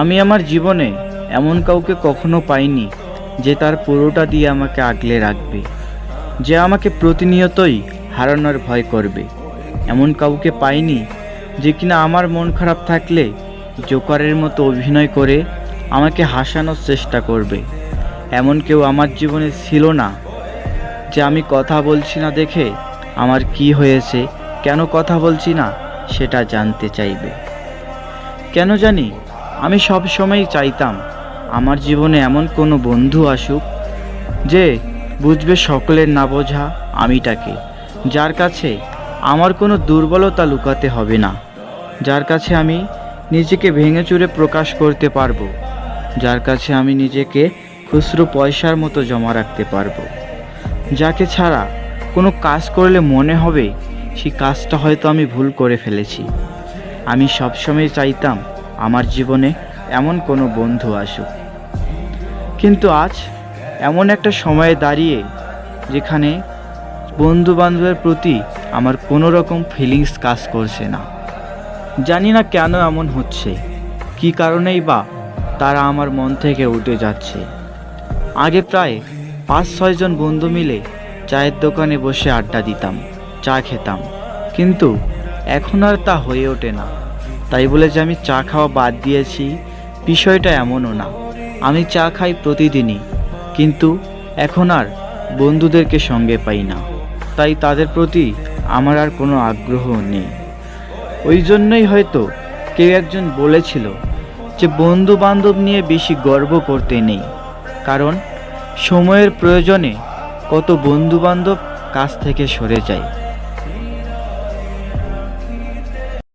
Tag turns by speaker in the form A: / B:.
A: আমি আমার জীবনে এমন কাউকে কখনো পাইনি যে তার পুরোটা দিয়ে আমাকে আগলে রাখবে, যে আমাকে প্রতিনিয়তই হারানোর ভয় করবে। এমন কাউকে পাইনি যে কিনা আমার মন খারাপ থাকলে জোকারের মতো অভিনয় করে আমাকে হাসানোর চেষ্টা করবে। এমন কেউ আমার জীবনে ছিল না যে আমি কথা বলছি না দেখে আমার কি হয়েছে, কেন কথা বলছি না সেটা জানতে চাইবে। কেন জানি আমি সব সময় চাইতাম আমার জীবনে এমন কোনো বন্ধু আসুক যে বুঝবে সকলের না বোঝা আমিটাকে। যার কাছে আমার কোনো দুর্বলতা লুকাতে হবে না। যার কাছে আমি নিজেকে ভেঙে চুরে প্রকাশ করতে পারব। যার কাছে আমি নিজেকে খুচরো পয়সার মতো জমা রাখতে পারব। যাকে ছাড়া কোনো কাজ করলে মনে হবে, সেই কাজটা হয়তো আমি ভুল করে ফেলেছি। আমি সবসময় চাইতাম আমার জীবনে এমন কোনো বন্ধু আসুক। কিন্তু আজ এমন একটা সময়ে দাঁড়িয়ে যেখানে বন্ধু বান্ধবের প্রতি আমার কোনো রকম ফিলিংস কাজ করছে না। জানি না কেন এমন হচ্ছে, কি কারণেই বা তারা আমার মন থেকে উঠে যাচ্ছে। আগে প্রায় পাঁচ ছয়জন বন্ধু মিলে চায়ের দোকানে বসে আড্ডা দিতাম, চা খেতাম, কিন্তু এখন আর তা হয়ে ওঠে না। তাই বলে যে আমি চা খাওয়া বাদ দিয়েছি, বিষয়টা এমনও না। আমি চা খাই প্রতিদিনই, কিন্তু এখন আর বন্ধুদেরকে সঙ্গে পাই না। তাই তাদের প্রতি আমার আর কোনো আগ্রহ নেই। ওই জন্যই হয়তো কেউ একজন বলেছিল যে বন্ধু বান্ধব নিয়ে বেশি গর্ব করতে নেই, কারণ সময়ের প্রয়োজনে কত বন্ধু বান্ধব কাছ থেকে সরে যায়।